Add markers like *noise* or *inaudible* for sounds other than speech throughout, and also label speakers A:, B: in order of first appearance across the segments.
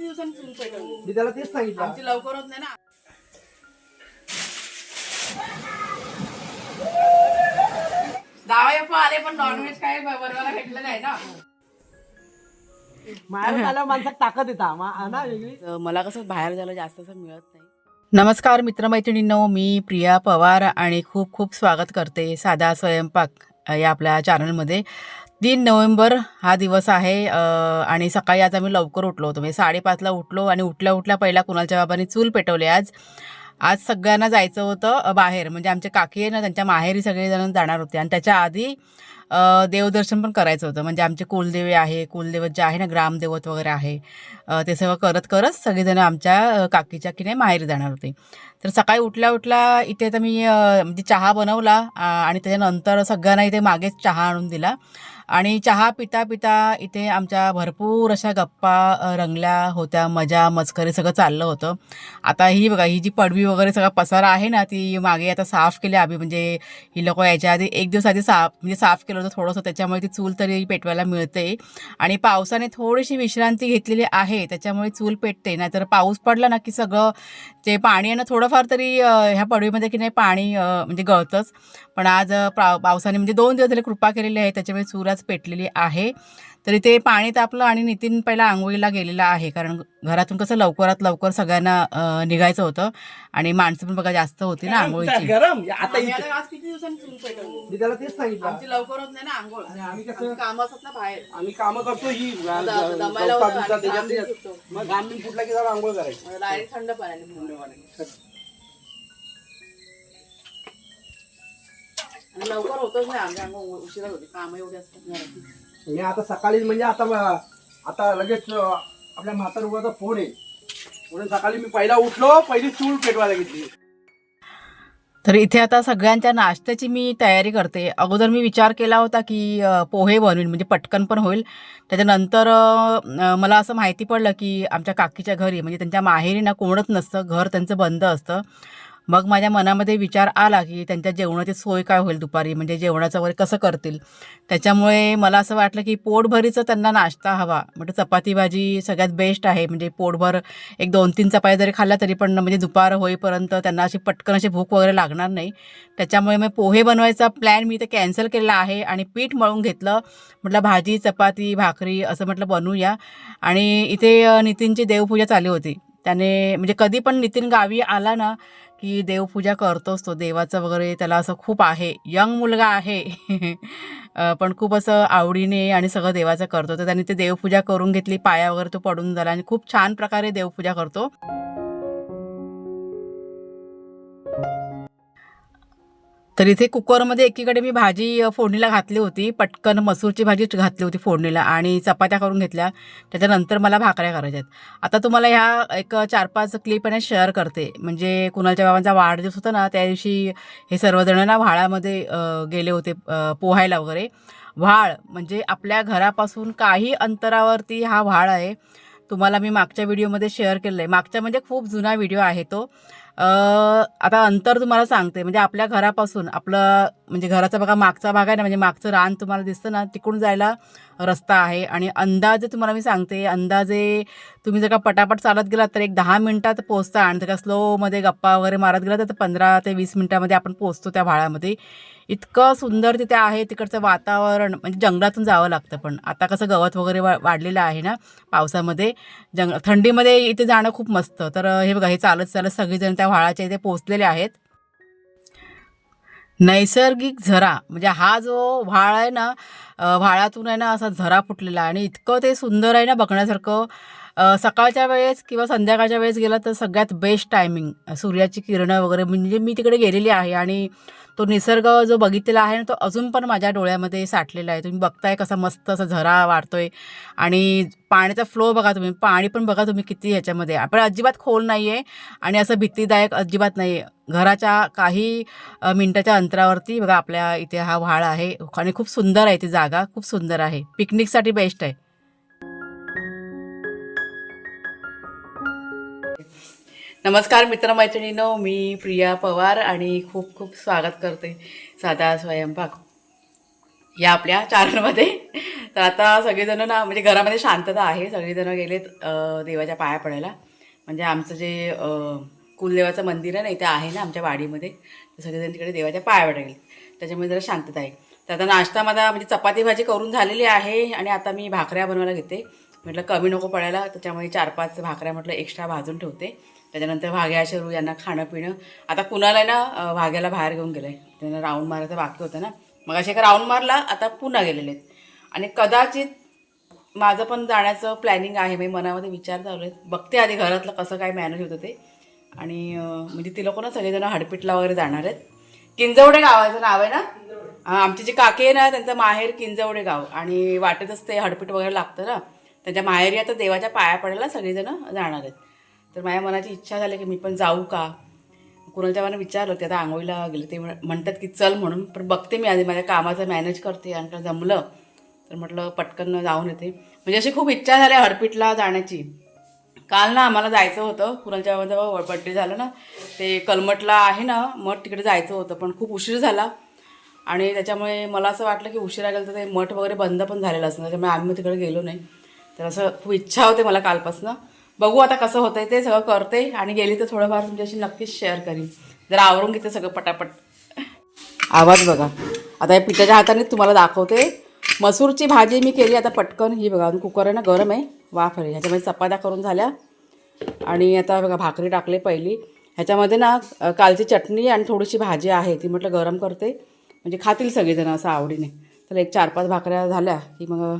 A: किती दिवसांनी चूल पेटवली
B: मी त्याला तेच सांगितलं.
A: आमची लवकर होत नाही ना. दहा आले पण नॉनव्हेज काय बनवायला भेटलं नाही ना.
B: बाहेर आल्यावर माणसात ताकद येता. मा- ना वेगळी?
A: तर मला कसं बाहेर जायला जास्त असं मिळत नाही. नमस्कार मित्रमैत्रिणींनो. मी प्रिया पवार आणि खूप खूप स्वागत करते साधा स्वयंपाक अ, या आपल्या चॅनलमध्ये तीन नोव्हेंबर हा दिवस आहे आणि सकाळी आज आम्ही लवकर उठलो होतो. म्हणजे साडेपाचला उठलो आणि उठल्या उठल्या पहिला कुणालच्या बाबांनी चूल पेटवली. आज आज सगळ्यांना जायचं होतं बाहेर. म्हणजे आमचे काकी आहे ना त्यांच्या माहेरी सगळेजण जाणार होते. आणि त्याच्या आधी देवदर्शन पण करायचं होतं. म्हणजे आमचे कुलदेवी आहे कुलदेवत जे आहे ना ग्रामदेवत वगैरे आहे ते सगळं करत करत सगळेजण आमच्या काकीच्या की नाही माहेरी जाणार होते. तर सकाळी उठल्या उठल्या इथे तर मी म्हणजे चहा बनवला आणि त्याच्यानंतर सगळ्यांना इथे मागेच चहा आणून दिला. आणि चहा पिता पिता इथे आमच्या भरपूर अशा गप्पा रंगल्या होत्या. मजा मस्करी सगळं चाललं होतं. आता ही बघा ही जी पडवी वगैरे सगळा पसारा आहे ना ती मागे आता साफ केली आम्ही. म्हणजे ही लोक यायच्या आधी एक दिवस आधी साफ म्हणजे साफ केलं होतं थोडंसं. त्याच्यामुळे ती चूल तरी पेटवायला मिळते. आणि पावसाने थोडीशी विश्रांती घेतलेली आहे. त्याच्यामुळे चूल पेटते. नाहीतर पाऊस पडला ना की सगळं ते पाणी आहे ना थोडंफार तरी ह्या पडवीमध्ये की नाही पाणी म्हणजे गळतंच. पण आज पावसाने म्हणजे दोन दिवस झाले कृपा केलेली आहे. त्याच्यामुळे चूल आज पेटलेली आहे. तरी ते पाणी तापलं आणि नितीन पहिला आंघोळीला गेलेला आहे. कारण घरातून कसं लवकरात लवकर सगळ्यांना निघायचं होतं. आणि माणसं पण बघा जास्त होती ना आंघोळीची.
B: गरम. आता
A: आज किती दिवसांनी
B: त्याला तेच सांगितलं.
A: आमची लवकर होत नाही ना आंघोळ.
B: आम्ही कसं-
A: कामं असतात ना बाहेर.
B: आम्ही काम करतो ही. मग फुटला की जरा आंघोळ करायची.
A: थंड पाण्याने. आणि लवकर होतच नाही आमच्या अंग उशिरा होते. कामं एवढी असतात. घरातली.
B: हे आता सकाळी म्हणजे आता आता लगेच अं, आपल्या म्हातारुगाचा फोन आहे. म्हणून सकाळी मी पहिला उठलो पहिली चूल पेटवायला घेतली.
A: तर इथे आता सगळ्यांच्या नाश्त्याची मी तयारी करते. अगोदर मी विचार केला होता की अ, पोहे बनवीन म्हणजे पटकन पण होईल. त्याच्यानंतर अ, मला असं माहिती पडलं की आमच्या काकीच्या घरी म्हणजे त्यांच्या माहेरी ना कोणच नसतं घर त्यांचं बंद असतं. मग माझ्या मनामध्ये विचार आला की त्यांच्या जेवणाची सोय काय होईल दुपारी? म्हणजे जेवणाचं वगैरे कसं करतील? त्याच्यामुळे मला असं वाटलं की पोटभरीचं त्यांना नाश्ता हवा. म्हणजे चपाती भाजी सगळ्यात बेस्ट आहे. म्हणजे पोटभर एक दोन तीन चपाती जरी खाल्ल्या तरी पण म्हणजे दुपार होईपर्यंत त्यांना अशी पटकन अशी भूक वगैरे लागणार नाही. त्याच्यामुळे मग पोहे बनवायचा प्लॅन मी ते कॅन्सल केला आहे आणि पीठ मळून घेतलं. म्हटलं भाजी चपाती भाकरी असं म्हटलं बनवूया. आणि इथे नितीनची देवपूजा चालू होती. त्याने म्हणजे कधी पण नितीन गावी आला ना की देवपूजा करतोच तो. देवाचं वगैरे त्याला असं खूप आहे. यंग मुलगा आहे. *laughs* पण खूप असं आवडीने आणि सगळं देवाचं करतो. तर त्याने ते देवपूजा करून घेतली. पाया वगैरे तो पडून झाला आणि खूप छान प्रकारे देवपूजा करतो. तर इथे कुकरमध्ये एकीकडे मी भाजी फोडणीला घातली होती. पटकन मसूरची भाजी घातली होती फोडणीला आणि चपात्या करून घेतल्या. त्याच्यानंतर मला भाकऱ्या करायच्या आहेत आता तुम्हाला ह्या एक चार पाच क्लिप आहे शेअर करते. म्हणजे कुणालच्या बाबांचा वाढदिवस होता ना त्या दिवशी हे सर्वजण ना व्हाळामध्ये गेले होते पोहायला वगैरे. व्हाळ म्हणजे आपल्या घरापासून काही अंतरावरती हा व्हाळ आहे. तुम्हाला मी मागच्या व्हिडिओमध्ये शेअर केलं आहे मागच्या म्हणजे खूप जुना व्हिडिओ आहे तो. आता अंतर तुम्हाला सांगते. म्हणजे आपल्या घरापासून आपलं म्हणजे घराचा बघा मागचा भाग आहे ना म्हणजे मागचं रान तुम्हाला दिसतं ना तिकडून जायला रस्ता आहे. आणि अंदाजे तुम्हाला मी सांगते अंदाजे तुम्ही जर का पटापट चालत गेलात तर एक दहा मिनटात पोहोचता आणि जर का स्लोमध्ये गप्पा वगैरे मारत गेला तर पंधरा ते वीस मिनटामध्ये आपण पोहोचतो त्या भाळामध्ये इतकं सुंदर तिथे आहे तिकडचं वातावरण म्हणजे जंगलातून जावं लागतं पण. आता कसं गवत वगैरे वा वाढलेलं आहे ना पावसामध्ये. जंग थंडीमध्ये इथे जाणं खूप मस्त. तर हे बघा हे चालत चालत सगळेजण त्या व्हाळाच्या इथे पोचलेले आहेत. नैसर्गिक झरा म्हणजे हा जो व्हाळ आहे ना व्हाळातून आहे ना असा झरा फुटलेला आहे आणि इतकं ते सुंदर आहे ना बघण्यासारखं. सकाळच्या वेळेस किंवा संध्याकाळच्या वेळेस गेला तर सगळ्यात बेस्ट टायमिंग सूर्याची किरणं वगैरे. म्हणजे मी तिकडे गेलेली आहे आणि तो निसर्ग जो बघितलेला आहे ना तो अजून पण माझ्या डोळ्यामध्ये साठलेला आहे. तुम्ही बघताय कसा मस्त असा झरा वाढतोय. आणि पाण्याचा फ्लो बघा तुम्ही. पाणी पण बघा तुम्ही किती ह्याच्यामध्ये. आपण पण अजिबात खोल नाही आहे आणि असं भीतीदायक अजिबात नाही आहे घराच्या काही मिनटाच्या मिनिटाच्या अंतरावरती बघा आपल्या इथे हा व्हाळ आहे. आणि खूप सुंदर आहे ती जागा. खूप सुंदर आहे. पिकनिकसाठी बेस्ट आहे. नमस्कार मित्रमैत्रिणीनो मी प्रिया पवार आणि खूप खूप स्वागत करते साधा स्वयंपाक या आपल्या चॅनलमध्ये तर आता सगळेजण ना म्हणजे घरामध्ये शांतता आहे. सगळेजणं गेलेत देवाच्या पाया पडायला. म्हणजे आमचं जे कुलदेवाचं मंदिर आहे ना इथे आहे ना आमच्या वाडीमध्ये. तर सगळेजण तिकडे देवाच्या पाया पडायला. गेले त्याच्यामुळे जरा शांतता आहे. तर आता नाश्ता माझा म्हणजे चपाती भाजी करून झालेली आहे आणि आता मी भाकऱ्या बनवायला घेते. म्हटलं कमी नको पडायला त्याच्यामुळे चार पाच भाकऱ्या म्हटलं एक्स्ट्रा भाजून ठेवते. त्याच्यानंतर भाग्या शरू यांना खाणं पिणं. आता कुणाला ना भाग्याला बाहेर घेऊन गेलं आहे त्यांना राऊंड मारायचं बाकी होतं ना. मग असे एक राऊंड मारला आता पुन्हा गेलेले आहेत. आणि कदाचित माझं पण जाण्याचं प्लॅनिंग आहे. मी मनामध्ये विचार चालू आहेत. बघते आधी घरातलं कसं काय मॅनेज होतं ते. आणि म्हणजे ती लोक ना सगळेजण हडपीटला वगैरे जाणार आहेत. किंजवडे गावाचं नाव आहे ना? आमचे आमची जी काकी आहे ना त्यांचं माहेर किंजवडे गाव. आणि वाटेतच ते हडपीट वगैरे लागतं ना. त्यांच्या माहेरी आता देवाच्या पाया पडायला सगळेजण जाणार आहेत. तर माझ्या मनाची इच्छा झाली की मी पण जाऊ का? कुणाच्या मला विचारलं ते आता आंघोळीला गेले. ते म्हणतात की चल म्हणून. पण बघते मी आधी माझ्या कामाचं मॅनेज करते आणि का जमलं तर म्हटलं पटकन जाऊन येते. म्हणजे अशी खूप इच्छा झाली हडपीटला जाण्याची. काल ना आम्हाला जायचं होतं कुणाच्या जेव्हा बड्डे झालं ना ते कलमटला आहे ना मठ तिकडे जायचं होतं पण खूप उशीर झाला. आणि त्याच्यामुळे मला असं वाटलं की उशिरा गेलं तर ते मठ वगैरे बंद पण झालेलं असतं त्याच्यामुळे आम्ही तिकडे गेलो नाही. तर असं खूप इच्छा होते मला कालपासनं. बघू आता कसं होतंय ते सगळं करते आणि गेली तर थोडंफार तुमच्याशी नक्कीच शेअर करीन. जरा आवरून घेते सगळं पटापट. आवाज बघा. आता या पिठाच्या हाताने तुम्हाला दाखवते. मसूरची भाजी मी केली आता पटकन. ही बघा कुकर आहे ना गरम आहे. वाफ आहे ह्याच्यामध्ये चपात्या करून झाल्या. आणि आता बघा भाकरी टाकली पहिली. ह्याच्यामध्ये ना कालची चटणी आणि थोडीशी भाजी आहे. ती म्हटलं गरम करते. म्हणजे खातील सगळेजण असं आवडीने. तर एक चार पाच भाकऱ्या झाल्या की मग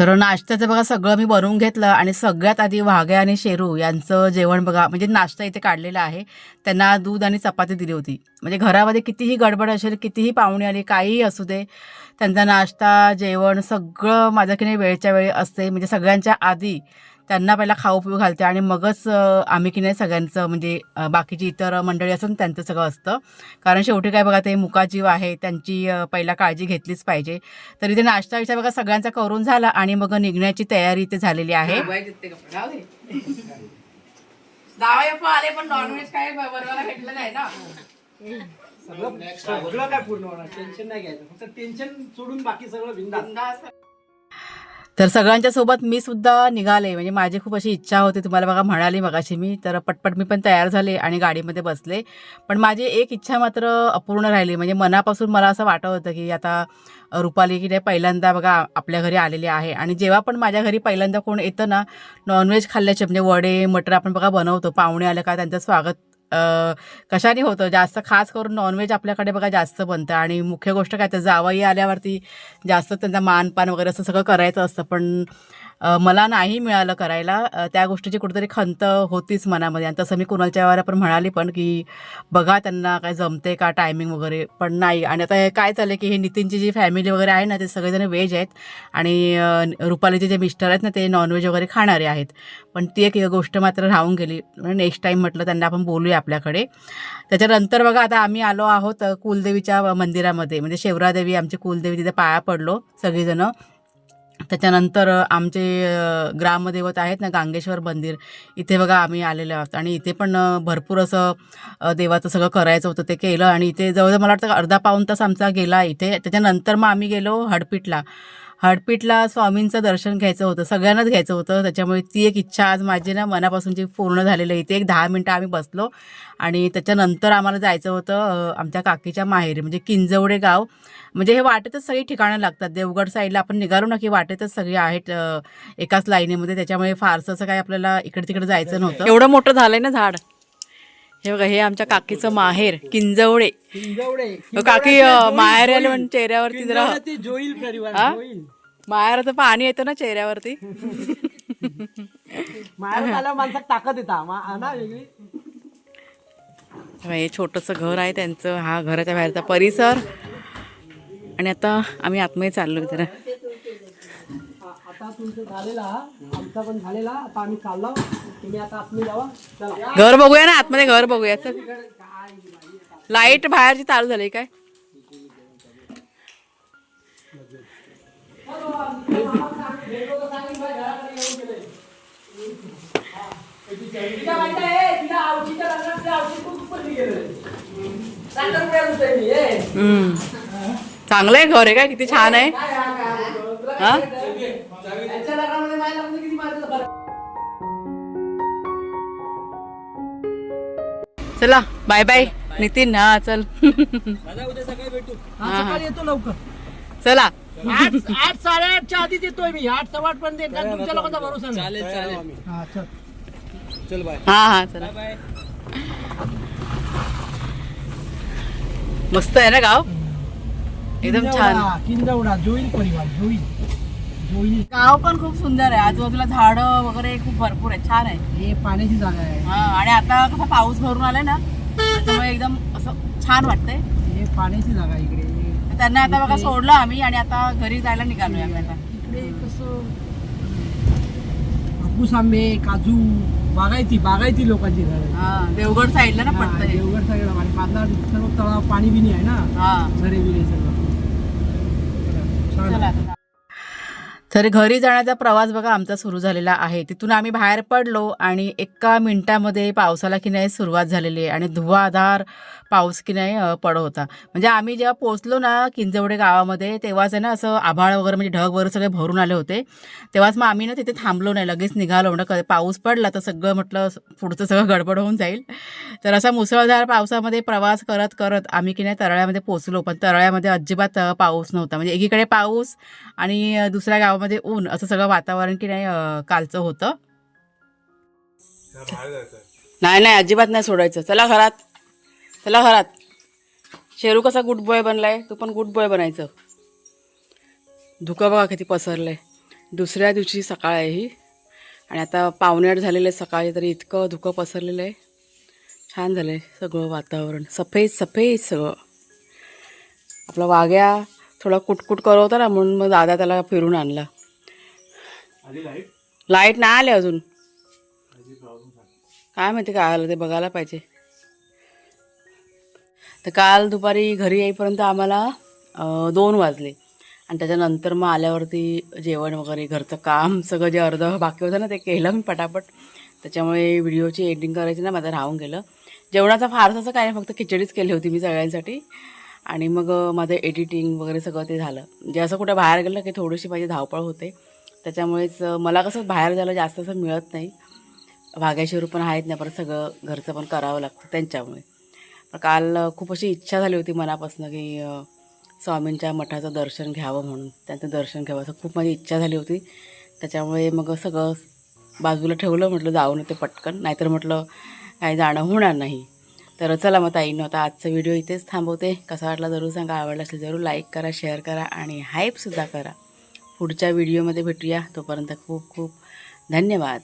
A: तर नाश्त्याचं बघा सगळं मी बनवून घेतलं आणि सगळ्यात आधी वाघे आणि शेरू यांचं जेवण बघा म्हणजे नाश्ता इथे काढलेला आहे. त्यांना दूध आणि चपाती दिली होती. म्हणजे घरामध्ये कितीही गडबड असेल कितीही पाहुणे आली काहीही असू दे त्यांचा नाश्ता जेवण सगळं माझं की नाही वेळच्या वेळी असते. म्हणजे सगळ्यांच्या आधी त्यांना पहिला खाऊ पिऊ घालते आणि मगच आम्ही की नाही सगळ्यांचं म्हणजे बाकीची इतर मंडळी असून त्यांचं सगळं असतं. कारण शेवटी काय बघा ते मुकाजीव आहे त्यांची पहिला काळजी घेतलीच पाहिजे. तर इथे नाश्ता विषय बघा सगळ्यांचा करून झाला आणि मग निघण्याची तयारी इथे झालेली आहे. आले पण नॉनव्हेज काय बनवायला भेटलं नाही ना.
B: सगळं सगळं काय पूर्ण होणार? टेन्शन नाही घ्यायचं. फक्त टेन्शन सोडून बाकी सगळं बिंदास.
A: तर सगळ्यांच्या सोबत मी सुद्धा निघाले. म्हणजे माझी खूप अशी इच्छा होती. तुम्हाला बघा म्हणाली मगाशी मी तर पटपट मी पण तयार झाले आणि गाडीमध्ये बसले. पण माझी एक इच्छा मात्र अपूर्ण राहिली. म्हणजे मनापासून मला असं वाटत होतं की आता रुपाली की नाही पहिल्यांदा बघा आपल्या घरी आलेली आहे. आणि जेव्हा पण माझ्या घरी पहिल्यांदा कोण येतं ना नॉनव्हेज खाल्ल्याचे म्हणजे वडे मटर आपण बघा बनवतो पाहुणे आले का त्यांचं स्वागत कशाने होतं? जास्त खास करून नॉनव्हेज आपल्याकडे बघा जास्त बनतं आणि मुख्य गोष्ट काय? तर जावई आल्यावरती जास्त त्यांचा मानपान वगैरे असं सगळं करायचं असतं. पण मला नाही मिळालं करायला. त्या गोष्टीची कुठेतरी खंत होतीच मनामध्ये. आणि तसं मी कुणालच्या वेळेला पण म्हणाली पण की बघा त्यांना काय जमते का टायमिंग वगैरे. पण नाही. आणि आता हे काय चाललं की हे नितीनची जी फॅमिली वगैरे आहे ना ते सगळेजण व्हेज आहेत. आणि रुपालीचे जे मिस्टर आहेत ना ते नॉनव्हेज वगैरे खाणारे आहेत. पण ती एक गोष्ट मात्र राहून गेली. म्हणजे नेक्स्ट टाईम म्हटलं त्यांना आपण बोलूया आपल्याकडे. त्याच्यानंतर बघा आता आम्ही आलो आहोत कुलदेवीच्या मंदिरामध्ये. म्हणजे शेवरादेवी आमची कुलदेवी तिथे पाया पडलो सगळीजणं. त्याच्यानंतर आमचे ग्रामदैवत आहेत ना गांगेश्वर मंदिर इथे बघा आम्ही आलेलो आहोत. आणि इथे पण भरपूर असं देवाचं सगळं करायचं होतं ते केलं. आणि इथे जवळजवळ मला वाटतं अर्धा पाऊण तास आमचा गेला इथे. त्याच्यानंतर मग आम्ही गेलो हडपीटला. हडपीटला स्वामींचं दर्शन घ्यायचं होतं सगळ्यांनाच घ्यायचं होतं. त्याच्यामुळे ती एक इच्छा आज माझी ना मनापासूनची पूर्ण झालेली आहे. इथे एक दहा मिनटं आम्ही बसलो आणि त्याच्यानंतर आम्हाला जायचं होतं आमच्या काकीच्या माहेरी म्हणजे किंजवडे गाव. म्हणजे हे वाटेतच सगळी ठिकाणं लागतात. देवगड साईडला आपण निघालो ना की वाटेतच सगळी आहेत एकाच लाईनीमध्ये. त्याच्यामुळे फारसं असं काय आपल्याला इकडे तिकडे जायचं नव्हतं. एवढं मोठं झालंय ना झाड? हे बघा हे आमच्या काकीचं माहेर किंजवडे. काकी माहेर आले म्हणून चेहऱ्यावरती जरा माहेराचं पाणी येतं ना चेहऱ्यावरती. *laughs*
B: माणसात ताकद येता. मा- हा
A: छोटंसं घर आहे त्यांचं. हा घराच्या बाहेरचा परिसर. आणि आता आम्ही आतमध्ये चाललो जरा.
B: आता तुमचं झालेला आमचा पण झालेला. आता आम्ही चाललो. तुम्ही आता आतमध्ये जावा. चला.
A: घर बघूया ना आतमध्ये घर बघूया. चल. लाइट बाहेरची चालू झाली काय? हम्म. चांगलं आहे घर आहे काय? किती छान आहे. हा? चला बाय बाय नितीन हा चल.
B: हा, सकाळी येतो लवकर.
A: चला.
B: आठ आठ साडेआठच्या आधीच येतोय मी. आठ सव्वा आठ पर्यंत कारण तुमच्या लोकांचा भरोसा नाही. चालेल चालेल. हा चल. चल बाय
A: हा हा चला. मस्त आहे ना गाव? एकदम छान.
B: किंजवडा जोईल परिवार जोईल.
A: गाव पण खूप सुंदर आहे. आजूबाजूला झाडं वगैरे खूप भरपूर आहे छान आहे.
B: हे पाण्याची जागा आहे.
A: हा आणि आता कसा पाऊस भरून आलाय ना त्याच्यामुळे एकदम असं छान वाटतंय.
B: हे पाण्याची जागा आहे इकडे.
A: त्यांना आता बघा सोडलं आम्ही आणि आता घरी जायला निघालोय आम्ही आता.
B: इकडे कसं हापूस आंबे काजू बागायती बागायती लोकांची घर
A: हा देवगड साईडला ना
B: हा,
A: पडतंय.
B: देवगड सगळं आणि बांधा सर्व तळाव पाणी बिनी आहे ना.
A: हा.
B: झरे बिरे सर्व छान
A: चला
B: आहे.
A: आता. तर घरी जाण्याचा प्रवास बघा आमचा सुरू झालेला आहे. तिथून आम्ही बाहेर पडलो आणि एका मिनिटामध्ये पावसाला की नाही सुरुवात झालेली आहे. आणि धुवाधार पाऊस की नाही पडत होता. म्हणजे आम्ही जेव्हा पोहोचलो ना किंजवडे गावामध्ये तेव्हाच आहे ना असं आभाळ वगैरे म्हणजे ढग वगैरे सगळे भरून आले होते. तेव्हाच मग आम्ही ना तिथे थांबलो नाही लगेच निघालो. ना कधी पाऊस पडला तर सगळं म्हटलं पुढचं सगळं गडबड होऊन जाईल. तर असा मुसळधार पावसामध्ये प्रवास करत करत आम्ही की नाही तरळ्यामध्ये पोहोचलो. पण तरळ्यामध्ये अजिबात पाऊस नव्हता. म्हणजे एकीकडे पाऊस आणि दुसऱ्या गावामध्ये ऊन असं सगळं वातावरण की नाही कालचं होतं. नाही नाही अजिबात नाही सोडायचं. चला घरात. चला घरात. शेरू कसा गुड बॉय बनलाय तू पण गुड बॉय बनायचं. धुकं बघा किती पसरलंय. दुसऱ्या दिवशी सकाळ आहे ही आणि आता पावणेआठ झालेलं आहे सकाळी तरी इतकं धुकं पसरलेलं आहे. छान झालंय सगळं वातावरण. सफेद सफेद सगळं. आपला वाघ्या थोडा कुटकुट करत होता ना म्हणून मग दादा त्याला फिरून आणला. लाइट नाही आले अजून. काय माहिती काय आलं ते बघायला पाहिजे. तर काल दुपारी घरी येईपर्यंत आम्हाला दोन वाजले. आणि त्याच्यानंतर मग आल्यावरती जेवण वगैरे घरचं काम सगळं जे अर्धं बाकी होतं ना ते केलं मी पटापट. त्याच्यामुळे व्हिडिओची एडिटिंग करायची ना माझं राहून गेलं. जेवणाचा फारसं असं काय नाही फक्त खिचडीच केली होती मी सगळ्यांसाठी. आणि मग माझं एडिटिंग वगैरे सगळं ते झालं. जे असं कुठं बाहेर गेलं की थोडीशी माझी धावपळ होते. त्याच्यामुळेच मला कसं बाहेर जायला जास्त असं मिळत नाही. भाग्याशिवर पण आहेत ना परत सगळं घरचं पण करावं लागतं त्यांच्यामुळे. काल खूप अशी इच्छा झाली होती मनापासून की स्वामींच्या मठाचं दर्शन घ्यावं म्हणून. त्यांचं दर्शन घ्यावं असं खूप माझी इच्छा झाली होती. त्याच्यामुळे मग सगळं बाजूला ठेवलं म्हटलं जाऊन येते पटकन. नाहीतर म्हटलं काही जाणं होणार नाही. तर चला मग ताईनं आता आजचा व्हिडिओ इथेच थांबवते. कसा वाटला जरूर सांगा. आवडला असेल जरूर लाईक करा शेअर करा आणि हाईपसुद्धा करा. पुढच्या व्हिडिओमध्ये भेटूया. तोपर्यंत खूप खूप धन्यवाद.